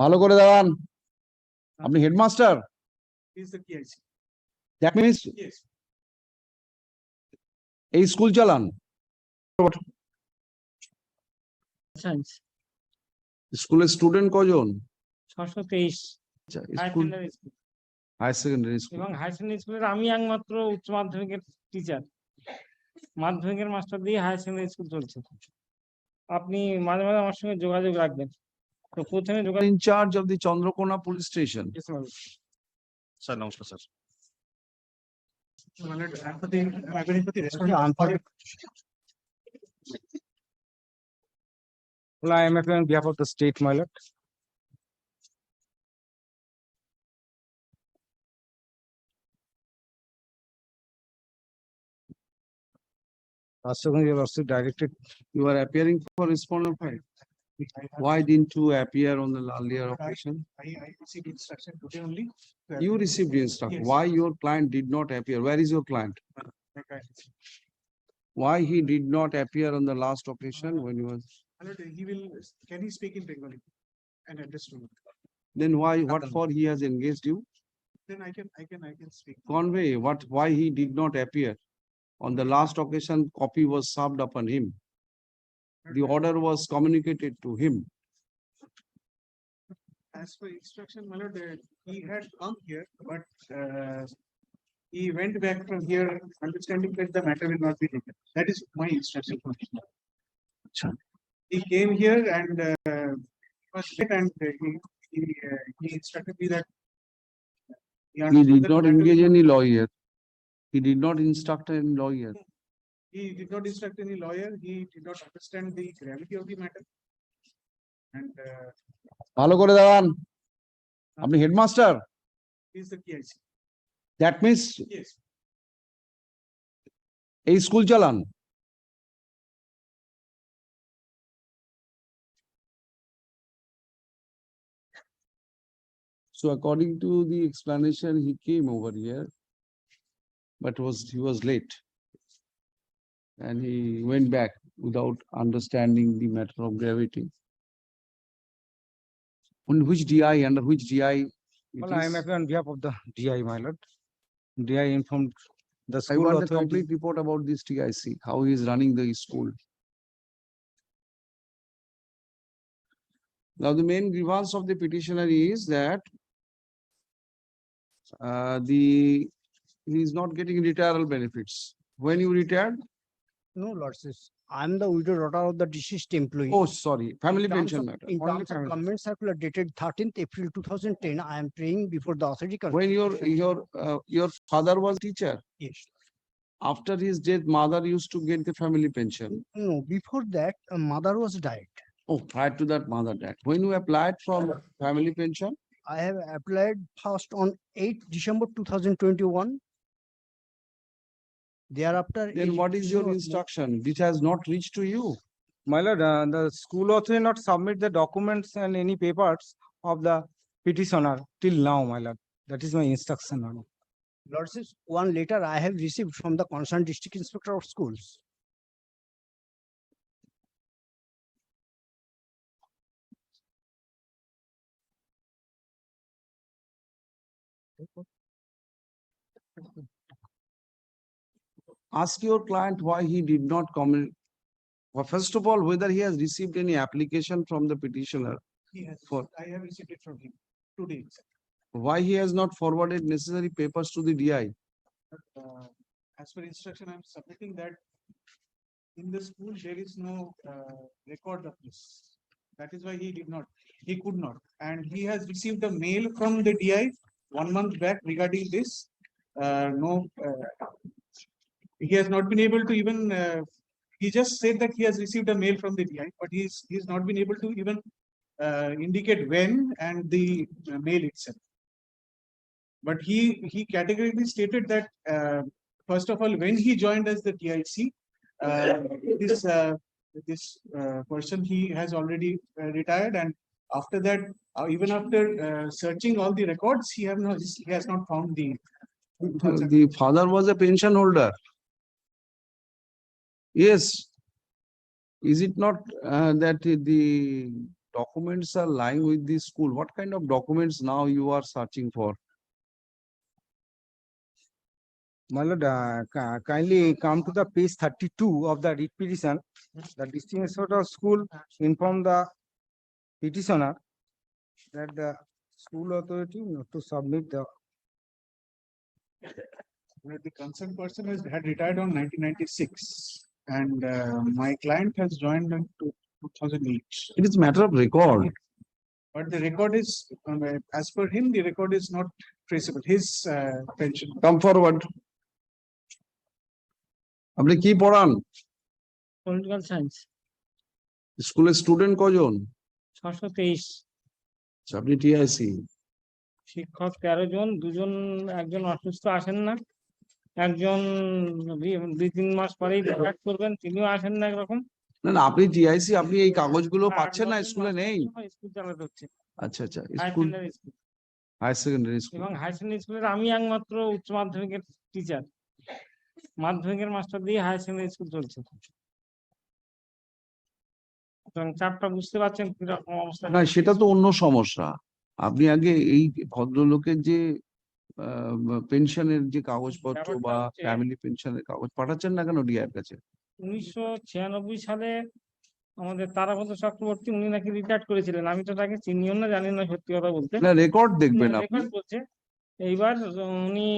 ভালো করে দাঁড়ান। আপনি হেডমাস্টার. দ্যাট মিনস এই স্কুল চালান। স্কুলের স্টুডেন্ট কজন? ছশো তেইশ। আচ্ছা higher secondary school higher secondary school এবং হায়ার সেকেন্ডারি স্কুলের আমি একমাত্র উচ্চ মাধ্যমিকের টিচার মাধ্যমিকের মাস্টার দিয়ে হায়ার সেকেন্ডারি স্কুল চলছে। আপনি মাঝে মাঝে আমার সঙ্গে যোগাযোগ রাখবেন। Lieutenant Jugal. In charge of the Chandrakona police station. Yes, ma'am. Sir, namaskar, sir. Well, I am appearing on behalf of the state, my lord. Astrogon, you are also directed, you are appearing for respondent file. Why didn't you appear on the earlier occasion? I, I received instruction today only. to You received the instruction. Yes. Why your client did not appear? Where is your client? My client. Why he did not appear on the last occasion when he was? My he will, can he speak in Bengali? And understand, Then why, what for he has engaged you? then I can, I can, I can speak. Convey, what, why he did not appear? On the last occasion, copy was served upon him. The order was communicated to him. As per instruction, my lord, uh, he had come here, but uh, he went back from here, understanding that the matter will not be taken. That is my instruction from him. Acha. He came here and uh, was late and uh, he, he, uh, he instructed me that. He understood did not engage any lawyer. He did not instruct any lawyer. He did not instruct any lawyer, he did not understand the gravity of the matter. And uh, ভালো করে দাঁড়ান আপনি headmaster he is the PIC. That means Yes. এই school চালান So according to the explanation, he came over here. But was, he was late. And he went back without understanding the matter of gravity. On which DI, under which DI? Well, I am is? on behalf of the DI, my lord. DI informed the I school want the authority. complete report about this TIC, how he is running the school. Now, the main grievance of the petitioner is that uh, the, he is not getting retirement benefits. When you retired, No, lordship. I am the widow daughter of the deceased employee. oh, sorry, family In terms pension of- matter. In only terms of family. government circular dated thirteenth April two thousand ten, I am praying before the authority. When your, your, uh, your father was teacher, Yes. after his death, mother used to get the family pension. No, before that, uh, mother was died. Oh, prior to that, mother died. When you applied for family pension, I have applied first on eighth December two thousand twenty-one. Thereafter. then what is your education was not- instruction? This has not reached to you. My lord, uh, the school authority not submit the documents and any papers of the petitioner till now, my lord. That is my instruction. my lord. Lordship, one letter I have received from the concerned district inspector of schools. Ask your client why he did not comment. Well, first of all, whether he has received any application from the petitioner, He has, For- I have received it from him today. why he has not forwarded necessary papers to the DI. But, uh, As per instruction, I'm submitting that in the school, there is no uh, record of this. That is why he did not, he could not. And he has received a mail from the DI one month back regarding this. Uh, No, uh, he has not been able to even, uh, he just said that he has received a mail from the DI, but he's, he's not been able to even uh, indicate when and the uh, mail itself. But he, he categorically stated that, uh, first of all, when he joined as the TIC, uh, this, uh, this, person, he has already retired and after that, even after, searching all the records, he have not, he has not found the. The father was a pension holder. Yes. Is it not uh, that the documents are lying with the school. What kind of documents now you are searching for? My lord, uh, kindly come to the page thirty-two of the writ petition. The district inspector of school informed the petitioner that the school authority not to submit the Where the concerned person has had retired on nineteen ninety-six And uh, my client has joined in two thousand eight. It is matter of record. But the record is, um, uh, as per him, the record is not traceable, his uh, pension. Come forward. আপনি কি পড়ান? Political science স্কুলের student কজন? ছশো তেইশ আচ্ছা, আপনি TIC. শিক্ষক তেরো জন দুজন একজন অসুস্থ আসেন না একজন দুই- তিন মাস পরেই ব্যাক করবেন তিনিও আসেন না একরকম। না না আপনি টিআইসি আপনি এই কাগজগুলো পাচ্ছেন না স্কুলে নেই? স্কুল চালাতে হচ্ছে আচ্ছা আচ্ছা স্কুল হায়ার সেকেন্ডারি স্কুল। এবং হাই সেকেন্ডারি স্কুলের আমি একমাত্র উচ্চ মাধ্যমিকের টিচার মাধ্যমিকের মাস্টার দিয়ে হাই সেকেন্ডারি স্কুল চলছে। চাপটা বুঝতে পারছেন কীরকম অবস্থা। না সেটা তো অন্য সমস্যা। আপনি আগে এই ভদ্রলোকের যে পেনশনের যে কাগজপত্র বা ফ্যামিলি পেনশনের কাগজ পাঠাচ্ছেন না কেন ডিআর কাছে? উনিশশো ছিয়ানব্বই সালে আমাদের তারাপদ চক্রবর্তী উনি নাকি রিটায়ার করেছিলেন। আমি তো তাকে চিনিও না জানি না সত্যি কথা বলতে। না রেকর্ড দেখবেন আপনি। রেকর্ড এইবার উনি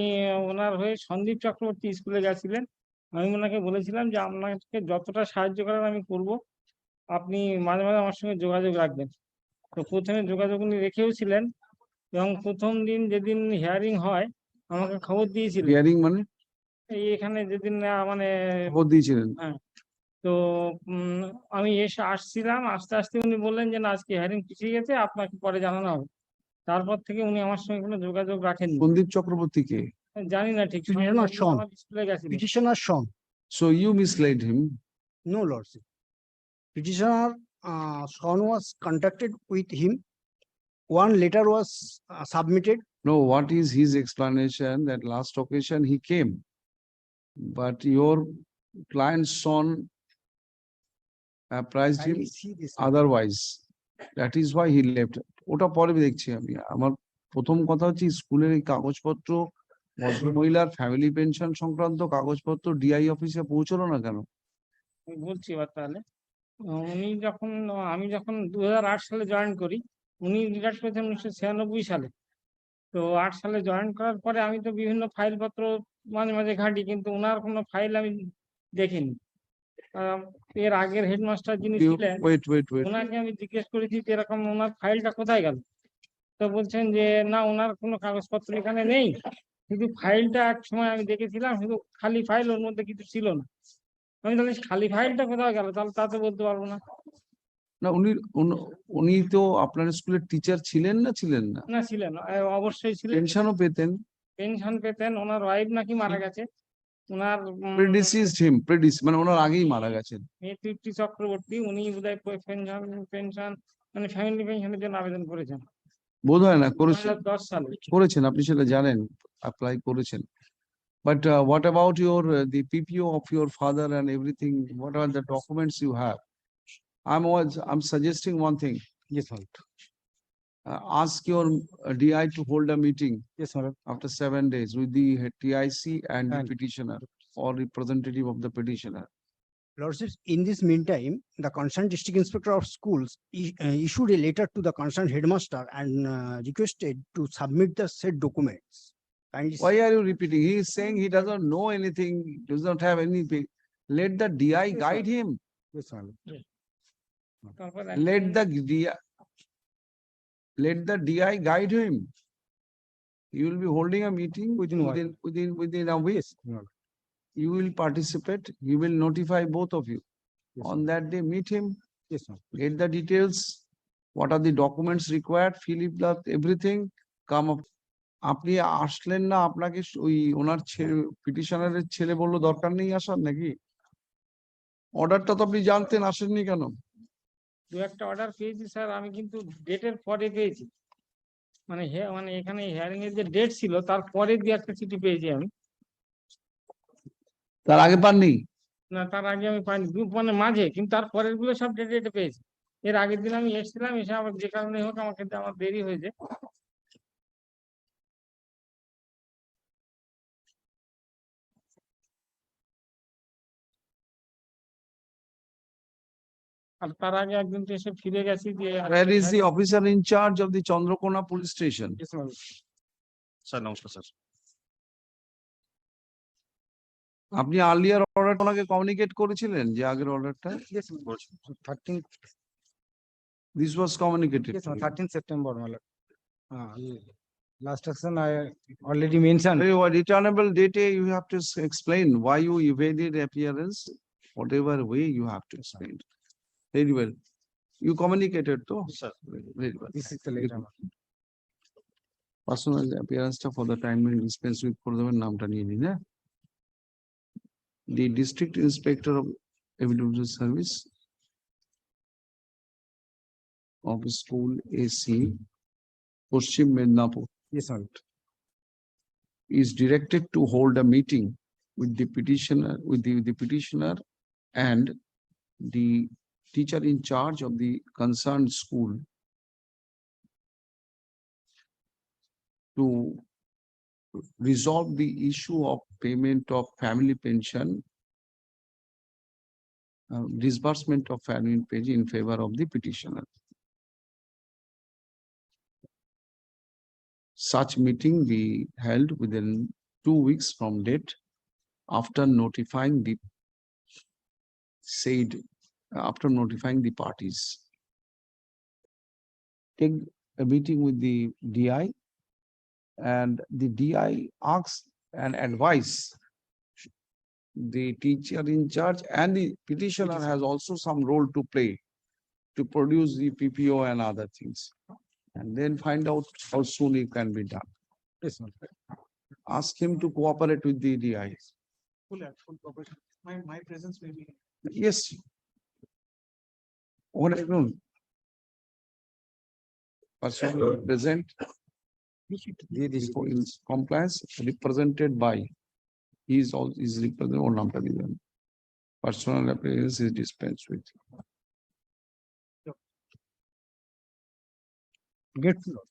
ওনার হয়ে সন্দীপ চক্রবর্তী স্কুলে গেছিলেন। আমি ওনাকে বলেছিলাম যে আপনাকে যতটা সাহায্য করার আমি করব আপনি মাঝে মাঝে আমার সঙ্গে যোগাযোগ রাখবেন। তো প্রথমে যোগাযোগ উনি রেখেও ছিলেন। এবং প্রথম দিন যেদিন হিয়ারিং হয় আমাকে খবর দিয়েছিল হিয়ারিং মানে এই এখানে যেদিন মানে খবর দিয়েছিলেন। হ্যাঁ তো উম, আমি এসে আসছিলাম আস্তে আস্তে উনি বললেন যে না আজকে হিয়ারিং পিছিয়ে গেছে আপনাকে পরে জানানো হবে তারপর থেকে উনি আমার সঙ্গে কোনো যোগাযোগ রাখেন সন্দীপ চক্রবর্তী কে? জানি না ঠিক গেছিল Petitioner shown, So you misled him. no lordship. Petitioner uh, Sean was contacted with him. One letter was uh, submitted. No, what is his explanation that last occasion he came? But your client's son apprised him Kindly see this. otherwise. That is why he left. ওটা পরে দেখছি আমি। আমার প্রথম কথা হচ্ছে স্কুলের এই কাগজপত্র ভদ্রমহিলার ফ্যামিলি পেনশন সংক্রান্ত কাগজপত্র ডিআই অফিসে পৌঁছলো না কেন? আমি বলছি এবার তাহলে উনি যখন আমি যখন দু হাজার আট সালে জয়েন করি উনি রিটায়ার করেছেন উনিশশো ছিয়ানব্বই সালে। তো আট সালে জয়েন করার পরে আমি তো বিভিন্ন ফাইলপত্র মাঝে মাঝে ঘাঁটি কিন্তু ওনার কোনো ফাইল আমি দেখিনি। এর আগের হেডমাস্টার যিনি ছিলেন. ওনাকে আমি জিজ্ঞেস করেছি যে এরকম ওনার ফাইলটা কোথায় গেল? তো বলছেন যে না ওনার কোনো কাগজপত্র এখানে নেই। কিন্তু ফাইলটা এক সময় আমি দেখেছিলাম শুধু খালি ফাইল ওর মধ্যে কিছু ছিল না। আমি তাহলে খালি ফাইলটা কোথায় গেল? তাহলে তা তো বলতে পারব না। না উনি উন- তো আপনার স্কুলের টিচার ছিলেন না ছিলেন না? না ছিলেন অবশ্যই ছিলেন পেনশনও পেতেন। পেনশন পেতেন ওনার ওয়াইফ নাকি মারা গেছে ওনার predeceased him, predeceased মানে ওনার আগেই মারা গেছেন। তৃপ্তি চক্রবর্তী উনি বোধহয় পেনশন পেনশন মানে ফ্যামিলি পেনশনের জন্য আবেদন করেছেন বোধ হয় না করেছেন। দশ সালে করেছেন আপনি সেটা জানেন অ্যাপ্লাই করেছেন but uh, what your the PPO of PPO father and everything what are the documents you have I'm always, I'm suggesting one thing. Yes, Madam. Uh, ask your uh, DI to hold a meeting Yes, Madam. after seven days with the TIC and the petitioner or representative of the petitioner. Lordships, in this meantime, the concerned district inspector of schools uh, issued a letter to the concerned headmaster and uh, requested to submit the said documents. Why are you repeating? He is saying he doesn't know anything, does not have anything. Let the DI Yes, sir. guide him. Yes, Madam. Let the DI let the DI guide him. You will be holding a meeting Within within, within, within a week. You will participate, he will notify both of you. Yes, On that day, meet him, Yes, lord. get the details. What are the documents required, fill up, everything, come up. আপনি আসলেন না আপনাকে ওই ওনার ছেলে পিটিশনারের ছেলে বলল দরকার নেই আসার নাকি? অর্ডারটা তো আপনি জানতেন আসেননি কেন? দু একটা অর্ডার পেয়েছি স্যার আমি কিন্তু ডেটের পরে পেয়েছি। মানে মানে এখানে হিয়ারিং এর যে ডেট ছিল তার পরে দু একটা চিঠি পেয়েছি আমি। তার আগে পাননি? না তার আগে আমি পাইনি দু- মানে মাঝে কিন্তু তার পরেরগুলো সব ডেটে ডেটে পেয়েছি। এর আগের দিন আমি এসেছিলাম এসে আবার যে কারণে হোক আমাকে আমার দেরি হয়েছে। আর তার আগে একদিন তো এসে ফিরে গেছি যে Where is the officer in charge of the Chandrakona police station? Yes, my lord. Sir নমস্কার স্যার আপনি আর্লিয়ার অর্ডার ওনাকে কমিউনিকেট করেছিলেন যে আগের অর্ডারটা? Yes, my lord. thirteen, This was communicated. yes, to you. thirteen September, my lord. Uh, last action I already mentioned. Very well, returnable date, eh, you have to s- explain why you evaded appearance, whatever way you have to explain. Very well. You communicated though. Sir Very well. This is the letter. my lord. Personal appearance টা for the time being dispense with করে দেবেন নামটা নিয়ে নিন, হ্যাঁ? The district inspector of evidence service of school AC, Paschim Mednapur. Yes, my lord. is directed to hold a meeting with the petitioner, with the, the petitioner and the teacher in charge of the concerned school to resolve the issue of payment of family pension uh, disbursement of family pension in favor of the petitioner. Such meeting be held within two weeks from date after notifying the said, after notifying the parties. Take a meeting with the DI and the DI asks and advise the teacher in charge and the petitioner has also some role to play to produce the PPO and other things. And then find out how soon it can be done. Yes. Ask him to cooperate with the DI. Full, full cooperation. My, my presence may be. Yes. Good afternoon. Person present. There is in compliance represented by. He is all is represented oh, on non Personal appearance is dispensed with. Get floor.